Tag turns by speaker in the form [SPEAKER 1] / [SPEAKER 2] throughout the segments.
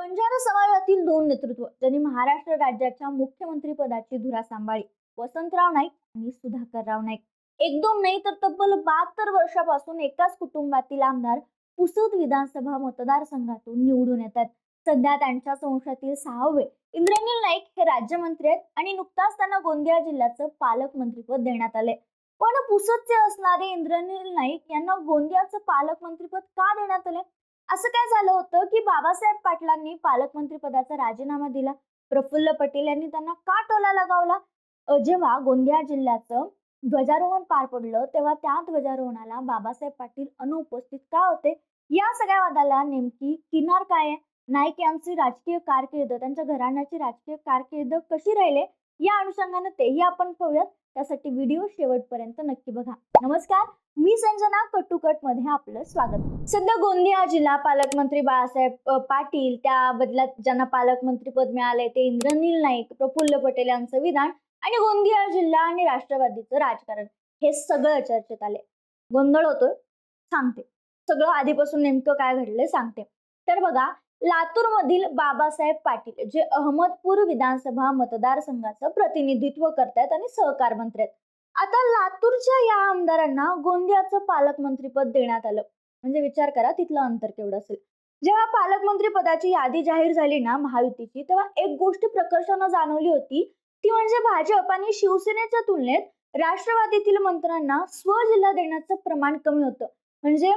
[SPEAKER 1] बंजारा समाजातील दोन नेतृत्व ज्यांनी महाराष्ट्र राज्याच्या मुख्यमंत्री पदाची धुरा सांभाळली. वसंतराव नाईक आणि सुधाकरराव नाईक. एक दोन नाही तर तब्बल बहात्तर वर्षापासून एकाच कुटुंबातील आमदार पुसद विधानसभा मतदारसंघातून निवडून येतात. सध्या त्यांच्या संशयातील सहावे इंद्रनील नाईक हे राज्यमंत्री आहेत आणि नुकताच त्यांना गोंदिया जिल्ह्याचं पालकमंत्रीपद देण्यात आले पण पुसदचे असणारे इंद्रनील नाईक यांना गोंदियाचं पालकमंत्रीपद का देण्यात आले असं काय झालं होतं की बाबासाहेब पाटलांनी पालकमंत्री पदाचा राजीनामा दिला. प्रफुल्ल पटेल यांनी त्यांना का टोला लगावला? जेव्हा गोंदिया जिल्ह्याचं ध्वजारोहण पार पडलं तेव्हा त्या ध्वजारोहणाला बाबासाहेब पाटील अनुपस्थित का होते? या सगळ्या वादाला नेमकी किनार काय आहे? नाईक यांची राजकीय कारकीर्द त्यांच्या घराण्याची राजकीय कारकीर्द कशी राहिले? या अनुषंगाने तेही आपण पाहूयात. त्यासाठी व्हिडिओ शेवटपर्यंत नक्की बघा. नमस्कार. मी संजना कटुकटमध्ये आपलं स्वागत. सध्या गोंदिया जिल्हा पालकमंत्री बाळासाहेब पाटील त्या बदल्यात ज्यांना पालकमंत्री पद मिळाले ते इंद्रनील नाईक प्रफुल्ल पटेल यांचं विधान आणि गोंदिया जिल्हा आणि राष्ट्रवादीचं राजकारण हे सगळं चर्चेत आले गोंधळ होतोय? सांगते. सगळं आधीपासून नेमकं काय घडलंय सांगते. तर बघा लातूरमधील बाबासाहेब पाटील जे अहमदपूर विधानसभा मतदारसंघाचं प्रतिनिधित्व करतायत आणि सहकार मंत्री आहेत. आता लातूरच्या या आमदारांना गोंदियाचं पालकमंत्रीपद देण्यात आलं. म्हणजे विचार करा तिथलं अंतर केवढं असेल. जेव्हा पालकमंत्री पदाची यादी जाहीर झाली ना महायुतीची तेव्हा एक गोष्ट प्रकर्षानं जाणवली होती. ती म्हणजे भाजप आणि शिवसेनेच्या तुलनेत राष्ट्रवादीतील मंत्र्यांना स्वजिल्हा देण्याचं प्रमाण कमी होतं. म्हणजे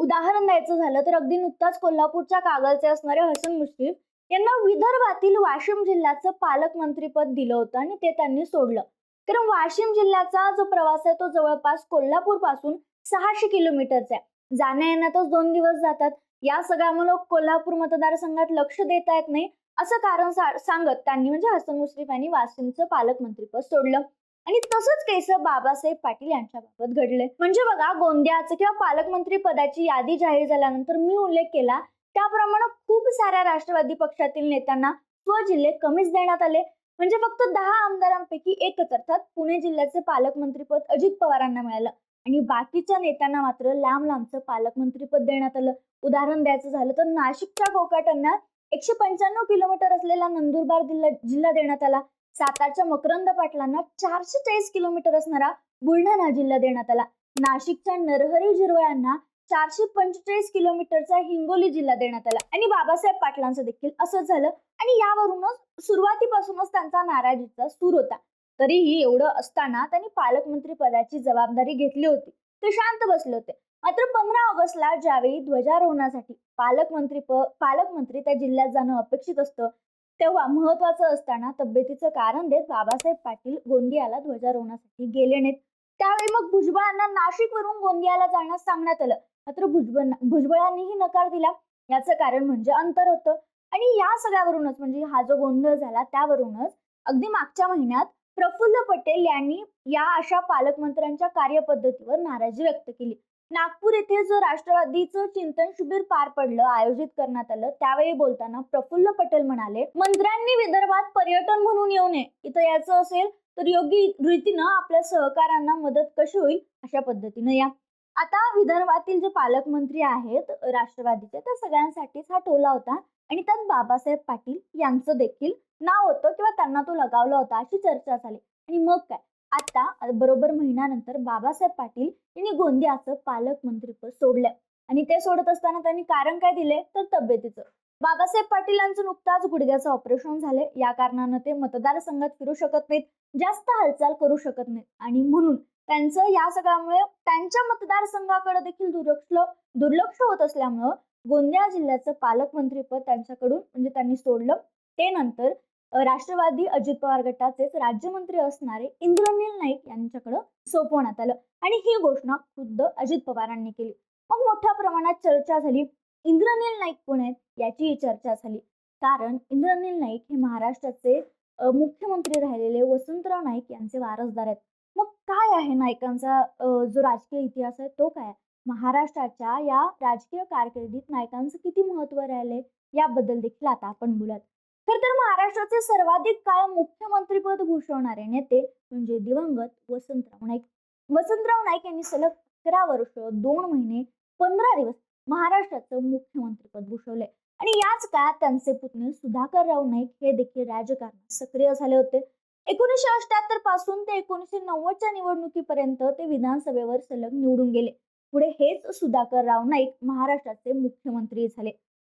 [SPEAKER 1] उदाहरण द्यायचं झालं तर अगदी नुकताच कोल्हापूरच्या कागलचे असणारे हसन मुश्रीफ यांना विदर्भातील वाशिम जिल्ह्याचं पालकमंत्रीपद दिलं होतं आणि ते त्यांनी सोडलं. कारण वाशिम जिल्ह्याचा जो प्रवास आहे तो जवळपास कोल्हापूरपासून सहाशे किलोमीटरचा आहे. जाण्या येण्यातच दोन दिवस जातात. या सगळ्यामुळे कोल्हापूर मतदारसंघात लक्ष देता येत नाही असं कारण सांगत त्यांनी म्हणजे हसन मुश्रीफ यांनी वाशिमचं पालकमंत्रीपद सोडलं. आणि तसंच केस बाबासाहेब पाटील यांच्याबाबत घडले म्हणजे बघा गोंदियाचं किंवा पालकमंत्री पदाची यादी जाहीर झाल्यानंतर मी उल्लेख केला त्याप्रमाणे खूप साऱ्या राष्ट्रवादी पक्षातील नेत्यांना स्वजिल्हे कमीच देण्यात आले. म्हणजे फक्त दहा आमदारांपैकी एकच अर्थात पुणे जिल्ह्याचे पालकमंत्रीपद अजित पवारांना मिळालं. आणि बाकीच्या नेत्यांना मात्र लांब लांबचं पालकमंत्रीपद देण्यात आलं. उदाहरण द्यायचं झालं तर नाशिकच्या कोकाटांना एकशे पंच्याण्णव किलोमीटर असलेला नंदुरबार जिल्हा जिल्हा देण्यात आला. सातारच्या मकरंद पाटलांना चारशे चाळीस किलोमीटर असणारा बुलढाणा जिल्हा देण्यात आला. नाशिकच्या नरहरी झिरवळ्यांना चारशे पंचेचाळीस किलोमीटरचा हिंगोली जिल्हा देण्यात आला. आणि बाबासाहेब पाटलांचं देखील असं झालं. आणि यावरूनच सुरुवातीपासूनच त्यांचा नाराजीचा सूर होता. तरीही एवढं असताना त्यांनी पालकमंत्री पदाची जबाबदारी घेतली होती. ते शांत बसले होते. मात्र पंधरा ऑगस्टला ज्यावेळी ध्वजारोहणासाठी पालकमंत्री प पालकमंत्री त्या जिल्ह्यात जाणं अपेक्षित असतं तेव्हा महत्वाचं असताना तब्येतीचं कारण देत बाबासाहेब पाटील गोंदियाला ध्वजारोहणासाठी गेले नाहीत. त्यावेळी मग भुजबळांना नाशिकवरून गोंदियाला जाण्यास सांगण्यात आलं. मात्र भुजबळ भुजबळांनीही नकार दिला. याचं कारण म्हणजे अंतर होतं. आणि या सगळ्यावरूनच म्हणजे हा जो गोंधळ झाला त्यावरूनच अगदी मागच्या महिन्यात प्रफुल्ल पटेल यांनी या अशा पालकमंत्र्यांच्या कार्यपद्धतीवर नाराजी व्यक्त केली. नागपूर येथे जो राष्ट्रवादीचं चिंतन शिबिर पार पडलं आयोजित करण्यात आलं त्यावेळी बोलताना प्रफुल्ल पटेल म्हणाले मंत्र्यांनी विदर्भात पर्यटन म्हणून येऊ नये. इथं यायचं असेल तर योग्य रीतीनं आपल्या सहकारांना मदत कशी होईल? अशा पद्धतीनं या. आता विदर्भातील जे पालकमंत्री आहेत राष्ट्रवादीचे त्या सगळ्यांसाठीच हा टोला होता. आणि त्यात बाबासाहेब पाटील यांचं देखील नाव होतं किंवा त्यांना तो लगावला होता अशी चर्चा झाली. आणि मग काय? आता बरोबर महिन्यानंतर बाबासाहेब पाटील यांनी गोंदियाचं पालकमंत्रीपद सोडलं. आणि ते सोडत असताना त्यांनी कारण काय दिले? तर तब्येतीचं. बाबासाहेब पाटील यांचं नुकताच गुडघ्याचं ऑपरेशन झाले. या कारणानं ते मतदारसंघात फिरू शकत नाहीत. जास्त हालचाल करू शकत नाहीत. आणि म्हणून त्यांचं या सगळ्यामुळे त्यांच्या मतदारसंघाकडे देखील दुर्लक्ष दुर्लक्ष होत असल्यामुळं गोंदिया जिल्ह्याचं पालकमंत्रीपद त्यांच्याकडून म्हणजे त्यांनी सोडलं. ते नंतर राष्ट्रवादी अजित पवार गटाचेच राज्यमंत्री असणारे इंद्रनील नाईक यांच्याकडं सोपवण्यात आलं. आणि ही घोषणा खुद्द अजित पवारांनी केली. मग मोठ्या प्रमाणात चर्चा झाली इंद्रनील नाईक कोण आहेत याचीही चर्चा झाली. कारण इंद्रनील नाईक हे महाराष्ट्राचे मुख्यमंत्री राहिलेले वसंतराव नाईक यांचे वारसदार आहेत. मग काय आहे नायकांचा जो राजकीय इतिहास आहे तो काय आहे? महाराष्ट्राच्या या राजकीय कारकिर्दीत नायकांचं किती महत्त्व राहिले याबद्दल देखील आता आपण बोलूयात. खर तर महाराष्ट्राचे सर्वाधिक काळ मुख्यमंत्रीपद भूषवणारे नेते म्हणजे दिवंगत वसंतराव नाईक. वसंतराव नाईक यांनी सलग अकरा वर्ष दोन महिने पंधरा दिवस महाराष्ट्राचं मुख्यमंत्रीपद भूषवले आणि याच काळात त्यांचे पुतणे सुधाकरराव नाईक हे देखील राजकारणात सक्रिय झाले होते. एकोणीसशे अठ्याहत्तरपासून ते एकोणीसशे नव्वदच्या निवडणुकीपर्यंत ते विधानसभेवर सलग निवडून गेले. पुढे हेच सुधाकरराव नाईक महाराष्ट्राचे मुख्यमंत्री झाले.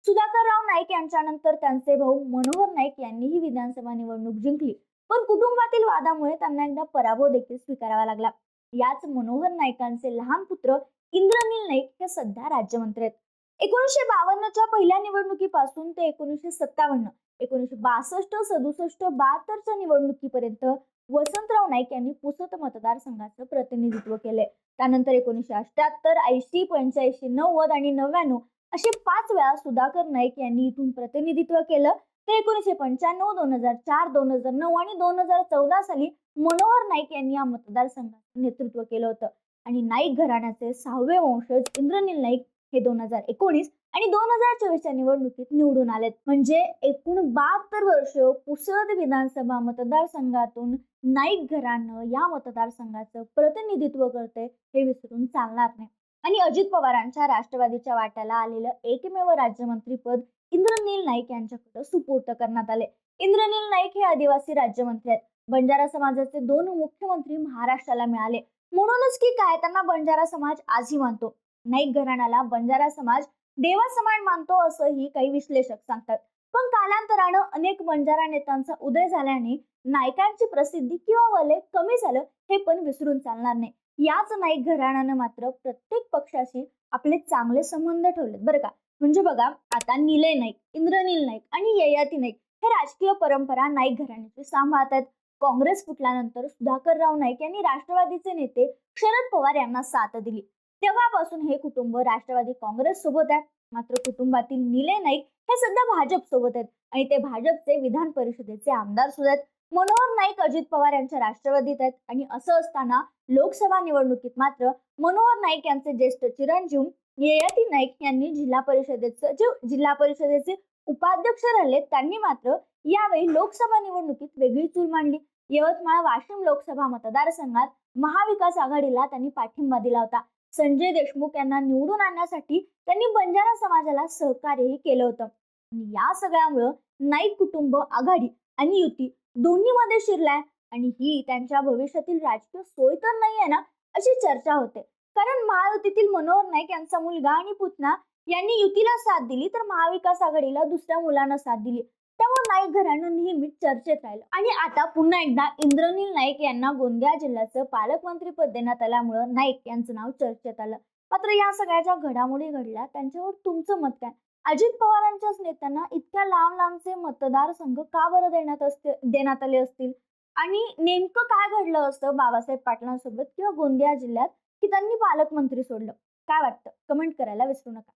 [SPEAKER 1] सुधाकरराव नाईक यांच्यानंतर त्यांचे भाऊ मनोहर नाईक यांनीही विधानसभा निवडणूक जिंकली. पण कुटुंबातील वादामुळे त्यांना एकदा पराभव देखील स्वीकारावा लागला. याच मनोहर नाईकांचे लहान पुत्र इंद्रनील नाईक हे सध्या राज्यमंत्री आहेत. एकोणीसशे बावन्नच्या पहिल्या निवडणुकीपासून ते एकोणीसशे सत्तावन्न एकोणीसशे बासष्ट सदुसष्ट बहात्तरच्या निवडणुकीपर्यंत वसंतराव नाईक यांनी पुसत मतदारसंघाचं प्रतिनिधित्व केले त्यानंतर एकोणीसशे अठ्याहत्तर ऐंशी पंच्याऐंशी नव्वद आणि नव्याण्णव असे पाच वेळा सुधाकर नाईक यांनी इथून प्रतिनिधित्व केलं. तर एकोणीसशे पंच्याण्णव दोन हजार चार दोन हजार नऊ आणि दोन हजार चौदा साली मनोहर नाईक यांनी या मतदारसंघाचं नेतृत्व केलं होतं. आणि नाईक घराण्याचे सहावे वंशज इंद्रनील नाईक हे दोन हजार एकोणीस आणि दोन हजार चोवीसच्या निवडणुकीत निवडून आलेत. म्हणजे एकूण बहात्तर वर्ष पुसद विधानसभा मतदारसंघातून नाईक घराणं या मतदारसंघाचं प्रतिनिधित्व करते हे विसरून चालणार नाही. आणि अजित पवारांच्या राष्ट्रवादीच्या वाट्याला आलेलं एकमेव राज्यमंत्री पद इंद्रनील नाईक यांच्याकडे सुपूर्त करण्यात आले इंद्रनील नाईक हे आदिवासी राज्यमंत्री आहेत. बंजारा समाजाचे दोन मुख्यमंत्री महाराष्ट्राला मिळाले. म्हणूनच की काय त्यांना बंजारा समाज आजही मानतो. नाईक घराण्याला बंजारा समाज देवा समान मानतो असंही काही विश्लेषक सांगतात. पण कालांतरानं अनेक बंजारा नेत्यांचा उदय झाल्याने नायकांची प्रसिद्धी किंवा वलय कमी झालं हे पण विसरून चालणार नाही. याच नाईक घराण्यानं मात्र प्रत्येक पक्षाशी आपले चांगले संबंध ठेवलेत. बरं का? म्हणजे बघा आता निलय नाईक इंद्रनील नाईक आणि ययाती नाईक हे राजकीय परंपरा नाईक घराण्याची सांभाळतात. काँग्रेस फुटल्यानंतर सुधाकरराव नाईक यांनी राष्ट्रवादीचे नेते शरद पवार यांना साथ दिली. तेव्हापासून हे कुटुंब राष्ट्रवादी काँग्रेस सोबत आहे. मात्र कुटुंबातील निलय नाईक हे सध्या भाजप सोबत आहेत आणि ते भाजपचे विधान परिषदेचे आमदार सुद्धा आहेत. मनोहर नाईक अजित पवार यांच्या राष्ट्रवादीत आहेत. आणि असं असताना लोकसभा निवडणुकीत मात्र मनोहर नाईक यांचे ज्येष्ठ चिरंजीव ययाती नाईक यांनी जिल्हा परिषदेचे जे जिल्हा परिषदेचे उपाध्यक्ष राहिले त्यांनी मात्र यावेळी लोकसभा निवडणुकीत वेगळी चूल मांडली. यवतमाळ वाशिम लोकसभा मतदारसंघात महाविकास आघाडीला त्यांनी पाठिंबा दिला होता. संजय देशमुख यांना निवडून आणण्यासाठी त्यांनी बंजारा समाजाला सहकार्यही केलं होतं. या सगळ्यामुळं नाईक कुटुंब आघाडी आणि युती दोन्हीमध्ये शिरलाय आणि ही त्यांच्या भविष्यातील राजकीय सोय तर नाही आहे ना अशी चर्चा होते. कारण महायुतीतील मनोहर नाईक यांचा मुलगा आणि पुतना यांनी युतीला साथ दिली तर महाविकास आघाडीला दुसऱ्या मुलांना साथ दिली. त्यामुळे नाईक घराणं नेहमीच चर्चेत राहिलं. आणि आता पुन्हा एकदा इंद्रनील नाईक यांना गोंदिया जिल्ह्याचं पालकमंत्रीपद देण्यात आल्यामुळं नाईक यांचं नाव चर्चेत आलं. मात्र या सगळ्या ज्या घडामोडी घडल्या त्यांच्यावर तुमचं मत काय? अजित पवारांच्याच नेत्यांना इतक्या लांब लांबचे मतदारसंघ का बरं देण्यात असते देण्यात आले असतील? आणि नेमकं काय घडलं असतं बाबासाहेब पाटलांसोबत किंवा गोंदिया जिल्ह्यात की त्यांनी पालकमंत्री सोडलं? काय वाटतं? कमेंट करायला विसरू नका.